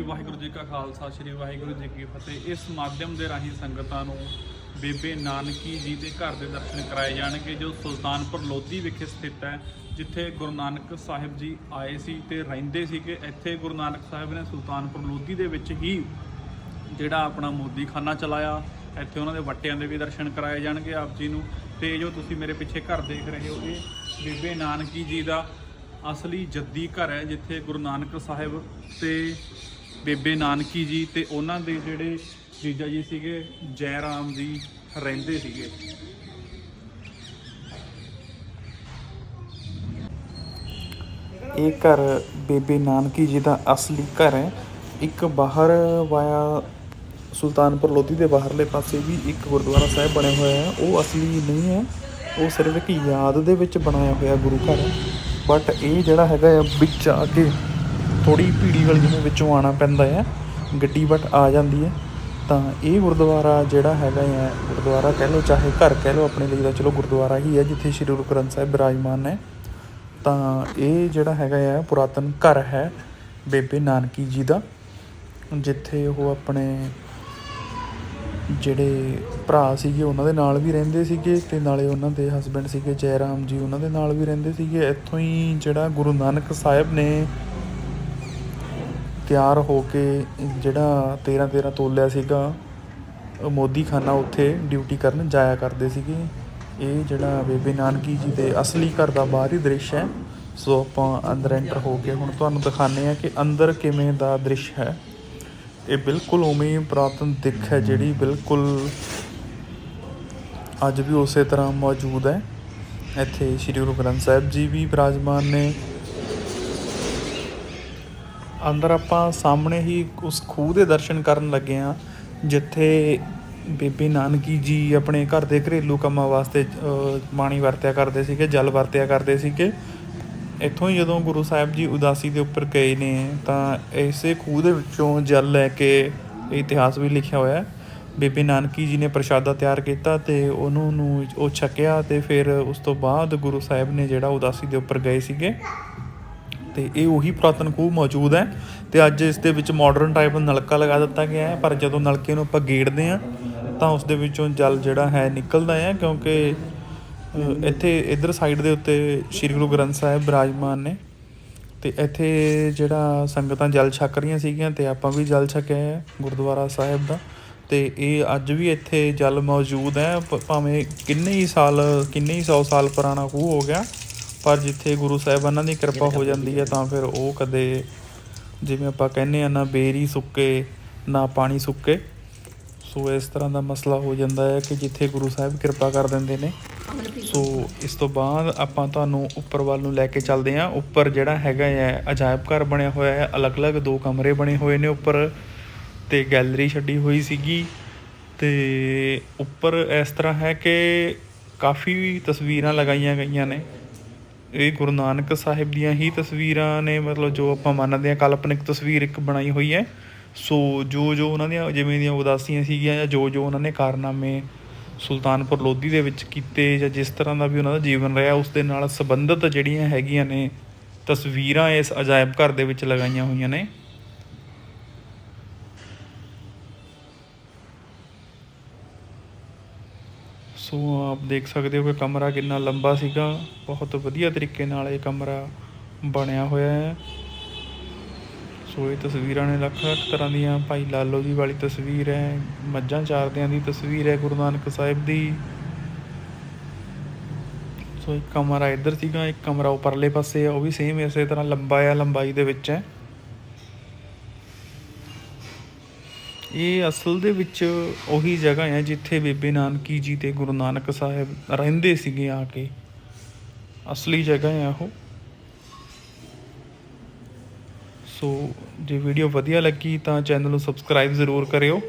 ਜੀ, ਵਾਹਿਗੁਰੂ ਜੀ ਕਾ ਖਾਲਸਾ, ਸ੍ਰੀ ਵਾਹਿਗੁਰੂ ਜੀ ਕੀ ਫਤਿਹ। ਇਸ ਮਾਧਿਅਮ ਦੇ ਰਾਹੀਂ ਸੰਗਤਾਂ ਨੂੰ ਬੇਬੇ ਨਾਨਕੀ ਜੀ ਦੇ ਘਰ ਦੇ ਦਰਸ਼ਨ ਕਰਾਏ ਜਾਣਗੇ, ਜੋ ਸੁਲਤਾਨਪੁਰ ਲੋਧੀ ਵਿਖੇ ਸਥਿਤ ਹੈ, ਜਿੱਥੇ ਗੁਰੂ ਨਾਨਕ ਸਾਹਿਬ ਜੀ ਆਏ ਸੀ ਤੇ ਰਹਿੰਦੇ ਸੀਗੇ ਇੱਥੇ ਗੁਰੂ ਨਾਨਕ ਸਾਹਿਬ ਨੇ ਸੁਲਤਾਨਪੁਰ ਲੋਧੀ ਦੇ ਵਿੱਚ ਹੀ ਜਿਹੜਾ ਆਪਣਾ ਮੋਦੀਖਾਨਾ ਚਲਾਇਆ। ਇੱਥੇ ਉਹਨਾਂ ਦੇ ਵੱਟਿਆਂ ਦੇ ਵੀ ਦਰਸ਼ਨ ਕਰਾਏ ਜਾਣਗੇ ਆਪ ਜੀ ਨੂੰ। ਤੇ ਜੋ ਤੁਸੀਂ ਮੇਰੇ ਪਿੱਛੇ ਘਰ ਦੇਖ ਰਹੇ ਹੋ, ਇਹ ਬੇਬੇ ਨਾਨਕੀ ਜੀ ਦਾ ਅਸਲੀ ਜੱਦੀ ਘਰ ਹੈ, ਜਿੱਥੇ ਗੁਰੂ ਨਾਨਕ ਸਾਹਿਬ ਤੇ ਬੇਬੇ ਨਾਨਕੀ ਜੀ ਤੇ ਉਹਨਾਂ ਦੇ ਜਿਹੜੇ ਜੀਜਾ ਜੀ ਸੀਗੇ ਜੈ ਰਾਮ ਜੀ ਰਹਿੰਦੇ ਸੀਗੇ। ਇਹ ਘਰ ਬੇਬੇ ਨਾਨਕੀ ਜੀ ਦਾ ਅਸਲੀ ਘਰ ਹੈ। ਇੱਕ ਬਾਹਰ ਵਾਇਆ ਸੁਲਤਾਨਪੁਰ ਲੋਧੀ ਦੇ ਬਾਹਰਲੇ ਪਾਸੇ ਵੀ ਇੱਕ ਗੁਰਦੁਆਰਾ ਸਾਹਿਬ ਬਣਿਆ ਹੋਇਆ ਹੈ। ਉਹ ਅਸਲੀ ਨਹੀਂ ਹੈ। ਉਹ ਸਿਰਫ ਇੱਕ ਯਾਦ ਦੇ ਵਿੱਚ ਬਣਾਇਆ ਹੋਇਆ ਗੁਰੂ ਘਰ ਹੈ। ਬਟ ਇਹ ਜਿਹੜਾ ਹੈਗਾ ਆ, ਵਿੱਚ ਆ ਕੇ ਥੋੜੀ ਭੀੜੀ ਵਾਲੀ ਜਿਵੇਂ ਵਿੱਚੋਂ ਆਣਾ ਪੈਂਦਾ ਹੈ, ਗੱਡੀ ਬਟ ਆ ਜਾਂਦੀ ਹੈ। ਤਾਂ ਇਹ ਗੁਰਦੁਆਰਾ ਜਿਹੜਾ ਹੈਗਾ ਹੈ, ਗੁਰਦੁਆਰਾ ਕਹਿ ਲਓ, ਚਾਹੇ ਘਰ ਕਹਿ ਲਓ, ਆਪਣੇ ਲਈ ਤਾਂ ਚਲੋ ਗੁਰਦੁਆਰਾ ਹੀ ਹੈ, ਜਿੱਥੇ ਸ੍ਰੀ ਗੁਰੂ ਗ੍ਰੰਥ ਸਾਹਿਬ ਬਿਰਾਜਮਾਨ ਹੈ। ਤਾਂ ਇਹ ਜਿਹੜਾ ਹੈਗਾ ਆ ਪੁਰਾਤਨ ਘਰ ਹੈ, ਬੇਬੇ ਨਾਨਕੀ ਜੀ ਦਾ, ਜਿੱਥੇ ਉਹ ਆਪਣੇ ਜਿਹੜੇ ਭਰਾ ਸੀਗੇ, ਉਹਨਾਂ ਦੇ ਨਾਲ ਵੀ ਰਹਿੰਦੇ ਸੀਗੇ, ਤੇ ਨਾਲੇ ਉਹਨਾਂ ਦੇ ਹਸਬੰਡ ਸੀਗੇ, ਜੈ ਰਾਮ ਜੀ, ਉਹਨਾਂ ਦੇ ਨਾਲ ਵੀ ਰਹਿੰਦੇ ਸੀਗੇ। ਇੱਥੋਂ ਹੀ ਜਿਹੜਾ ਗੁਰੂ ਨਾਨਕ ਸਾਹਿਬ ਨੇ ਤਿਆਰ ਹੋ ਕੇ ਜਿਹੜਾ 13 13 ਤੋਲਿਆ ਸੀਗਾ, ਉਹ ਮੋਦੀ ਖਾਨਾ ਉੱਥੇ ਡਿਊਟੀ ਕਰਨ ਜਾਇਆ ਕਰਦੇ ਸੀਗੇ। ਇਹ ਜਿਹੜਾ ਬੇਬੇ ਨਾਨਕੀ ਜੀ ਦੇ ਅਸਲੀ ਘਰ ਦਾ ਬਾਹਰੀ ਦ੍ਰਿਸ਼ ਹੈ। ਸੋ ਆਪਾਂ ਅੰਦਰ ਐਂਟਰ ਹੋ ਕੇ ਹੁਣ ਤੁਹਾਨੂੰ ਦਿਖਾਣੇ ਆ ਕਿ ਅੰਦਰ ਕਿਵੇਂ ਦਾ ਦ੍ਰਿਸ਼ ਹੈ। ਇਹ ਬਿਲਕੁਲ ਉਵੇਂ ਹੀ ਪੁਰਾਤਨ ਦਿੱਖ ਹੈ ਜਿਹੜੀ ਬਿਲਕੁਲ ਅੱਜ ਵੀ ਉਸੇ ਤਰ੍ਹਾਂ ਮੌਜੂਦ ਹੈ। ਇੱਥੇ ਸ੍ਰੀ ਗੁਰੂ ਗ੍ਰੰਥ ਸਾਹਿਬ ਜੀ ਵੀ ਬਿਰਾਜਮਾਨ ਨੇ। ਅੰਦਰ ਆਪਾਂ ਸਾਹਮਣੇ ਹੀ ਉਸ ਖੂਹ ਦੇ ਦਰਸ਼ਨ ਕਰਨ ਲੱਗੇ ਆ ਜਿੱਥੇ ਬੇਬੇ ਨਾਨਕੀ ਜੀ ਆਪਣੇ ਘਰ ਦੇ ਘਰੇਲੂ ਕੰਮਾਂ ਵਾਸਤੇ ਪਾਣੀ ਵਰਤਿਆ ਕਰਦੇ ਸੀਗੇ, ਜਲ ਵਰਤਿਆ ਕਰਦੇ ਸੀਗੇ। ਇੱਥੋਂ ਹੀ ਜਦੋਂ ਗੁਰੂ ਸਾਹਿਬ ਜੀ ਉਦਾਸੀ ਦੇ ਉੱਪਰ ਗਏ ਨੇ, ਤਾਂ ਇਸੇ ਖੂਹ ਦੇ ਵਿੱਚੋਂ ਜਲ ਲੈ ਕੇ ਇਹ ਇਤਿਹਾਸ ਵੀ ਲਿਖਿਆ ਹੋਇਆ ਹੈ। ਬੇਬੇ ਨਾਨਕੀ ਜੀ ਨੇ ਪ੍ਰਸ਼ਾਦਾ ਤਿਆਰ ਕੀਤਾ ਤੇ ਉਹਨੂੰ ਨੂੰ ਉਹ ਛਕਿਆ ਤੇ ਫਿਰ ਉਸ ਤੋਂ ਬਾਅਦ ਗੁਰੂ ਸਾਹਿਬ ਨੇ ਜਿਹੜਾ ਉਦਾਸੀ ਦੇ ਉੱਪਰ ਗਏ ਸੀਗੇ ਤੇ ਇਹ ਉਹੀ ਪੁਰਾਤਨ ਖੂਹ ਮੌਜੂਦ ਹੈ ਤੇ ਅੱਜ ਇਸ ਦੇ ਵਿੱਚ ਮਾਡਰਨ ਟਾਈਪ ਨਲਕਾ ਲਗਾ ਦਿੱਤਾ ਗਿਆ ਹੈ, ਪਰ ਜਦੋਂ ਨਲਕੇ ਨੂੰ ਆਪਾਂ ਗੇੜਦੇ ਹਾਂ, ਤਾਂ ਉਸ ਦੇ ਵਿੱਚੋਂ ਜਲ ਜਿਹੜਾ ਹੈ ਨਿਕਲਦਾ ਹੈ, ਕਿਉਂਕਿ ਇੱਥੇ ਇਧਰ ਸਾਈਡ ਦੇ ਉੱਤੇ ਸ੍ਰੀ ਗੁਰੂ ਗ੍ਰੰਥ ਸਾਹਿਬ ਬਿਰਾਜਮਾਨ ਨੇ ਤੇ ਇੱਥੇ ਜਿਹੜਾ ਸੰਗਤਾਂ ਜਲ ਛਕ ਰਹੀਆਂ ਸੀਗੀਆਂ ਤੇ ਆਪਾਂ ਵੀ ਜਲ ਛਕਿਆ ਹੈ ਗੁਰਦੁਆਰਾ ਸਾਹਿਬ ਦਾ ਤੇ ਇਹ ਅੱਜ ਵੀ ਇੱਥੇ ਜਲ ਮੌਜੂਦ ਹੈ, ਭ- ਭਾਵੇਂ ਕਿੰਨੇ ਹੀ ਸਾਲ, ਕਿੰਨੇ ਹੀ ਸੌ ਸਾਲ ਪੁਰਾਣਾ ਖੂਹ ਹੋ ਗਿਆ ਪਰ ਜਿੱਥੇ ਗੁਰੂ ਸਾਹਿਬਾਨਾਂ ਦੀ ਕਿਰਪਾ ਹੋ ਜਾਂਦੀ ਹੈ ਤਾਂ ਫਿਰ ਉਹ ਕਦੇ ਜਿਵੇਂ ਆਪਾਂ ਕਹਿੰਦੇ ਆ ਨਾ ਬੇਰੀ ਸੁੱਕੇ ਨਾ ਪਾਣੀ ਸੁੱਕੇ। ਸੋ ਇਸ ਤਰ੍ਹਾਂ ਦਾ ਮਸਲਾ ਹੋ ਜਾਂਦਾ ਹੈ ਕਿ ਜਿੱਥੇ ਗੁਰੂ ਸਾਹਿਬ ਕਿਰਪਾ ਕਰ ਦਿੰਦੇ ਨੇ। ਸੋ ਇਸ ਤੋਂ ਬਾਅਦ ਆਪਾਂ ਤੁਹਾਨੂੰ ਉੱਪਰ ਵੱਲ ਨੂੰ ਲੈ ਕੇ ਚੱਲਦੇ ਹਾਂ। ਉੱਪਰ ਜਿਹੜਾ ਹੈਗਾ ਹੈ ਅਜਾਇਬ ਘਰ ਬਣਿਆ ਹੋਇਆ ਹੈ। ਅਲੱਗ-ਅਲੱਗ ਦੋ ਕਮਰੇ ਬਣੇ ਹੋਏ ਨੇ ਉੱਪਰ ਤੇ ਗੈਲਰੀ ਛੱਡੀ ਹੋਈ ਸੀਗੀ। ਤੇ ਉੱਪਰ ਇਸ ਤਰ੍ਹਾਂ ਹੈ ਕਿ ਕਾਫੀ ਤਸਵੀਰਾਂ ਲਗਾਈਆਂ ਗਈਆਂ ਨੇ। ਇਹ ਗੁਰੂ ਨਾਨਕ ਸਾਹਿਬ ਦੀਆਂ ਹੀ ਤਸਵੀਰਾਂ ਨੇ, ਮਤਲਬ ਜੋ ਆਪਾਂ ਮੰਨਦੇ ਹਾਂ, ਕਾਲਪਨਿਕ ਤਸਵੀਰ ਇੱਕ ਬਣਾਈ ਹੋਈ ਹੈ। ਸੋ ਜੋ ਜੋ ਉਹਨਾਂ ਦੀਆਂ, ਜਿਵੇਂ ਦੀਆਂ ਉਦਾਸੀਆਂ ਸੀਗੀਆਂ ਜਾਂ ਜੋ ਜੋ ਉਹਨਾਂ ਨੇ ਕਾਰਨਾਮੇ ਸੁਲਤਾਨਪੁਰ ਲੋਧੀ ਦੇ ਵਿੱਚ ਕੀਤੇ ਜਾਂ ਜਿਸ ਤਰ੍ਹਾਂ ਦਾ ਵੀ ਉਹਨਾਂ ਦਾ ਜੀਵਨ ਰਿਹਾ, ਉਸ ਦੇ ਨਾਲ ਸੰਬੰਧਿਤ ਜਿਹੜੀਆਂ ਹੈਗੀਆਂ ਨੇ ਤਸਵੀਰਾਂ ਇਸ ਅਜਾਇਬ ਘਰ ਦੇ ਵਿੱਚ ਲਗਾਈਆਂ ਹੋਈਆਂ ਨੇ। ਸੋ ਆਪ ਦੇਖ ਸਕਦੇ ਹੋ ਕਿ ਕਮਰਾ ਕਿੰਨਾ ਲੰਬਾ ਸੀਗਾ। ਬਹੁਤ ਵਧੀਆ ਤਰੀਕੇ ਨਾਲ ਇਹ ਕਮਰਾ ਬਣਿਆ ਹੋਇਆ ਹੈ। ਸੋ ਇਹ ਤਸਵੀਰਾਂ ਨੇ ਲੱਖ ਲੱਖ ਤਰ੍ਹਾਂ ਦੀਆਂ। ਭਾਈ ਲਾਲੋ ਜੀ ਵਾਲੀ ਤਸਵੀਰ ਹੈ, ਮੱਝਾਂ ਚਾਰਦਿਆਂ ਦੀ ਤਸਵੀਰ ਹੈ ਗੁਰੂ ਨਾਨਕ ਸਾਹਿਬ ਦੀ। ਸੋ ਇੱਕ ਕਮਰਾ ਇੱਧਰ ਸੀਗਾ, ਇੱਕ ਕਮਰਾ ਉੱਪਰਲੇ ਪਾਸੇ ਆ ਉਹ ਵੀ ਸੇਮ ਇਸੇ ਤਰ੍ਹਾਂ ਲੰਬਾ ਆ, ਲੰਬਾਈ ਦੇ ਵਿੱਚ ਹੈ। ਇਹ ਅਸਲ ਦੇ ਵਿੱਚ ਉਹੀ ਜਗ੍ਹਾ ਹੈ ਜਿੱਥੇ ਬੇਬੇ ਨਾਨਕੀ ਜੀ ਤੇ ਗੁਰੂ ਨਾਨਕ ਸਾਹਿਬ ਰਹਿੰਦੇ ਸੀਗੇ ਆ ਕੇ। ਅਸਲੀ ਜਗ੍ਹਾ ਹੈ ਉਹ। ਸੋ ਜੇ ਵੀਡੀਓ ਵਧੀਆ ਲੱਗੀ ਤਾਂ ਚੈਨਲ ਨੂੰ ਸਬਸਕ੍ਰਾਈਬ ਜ਼ਰੂਰ ਕਰਿਓ।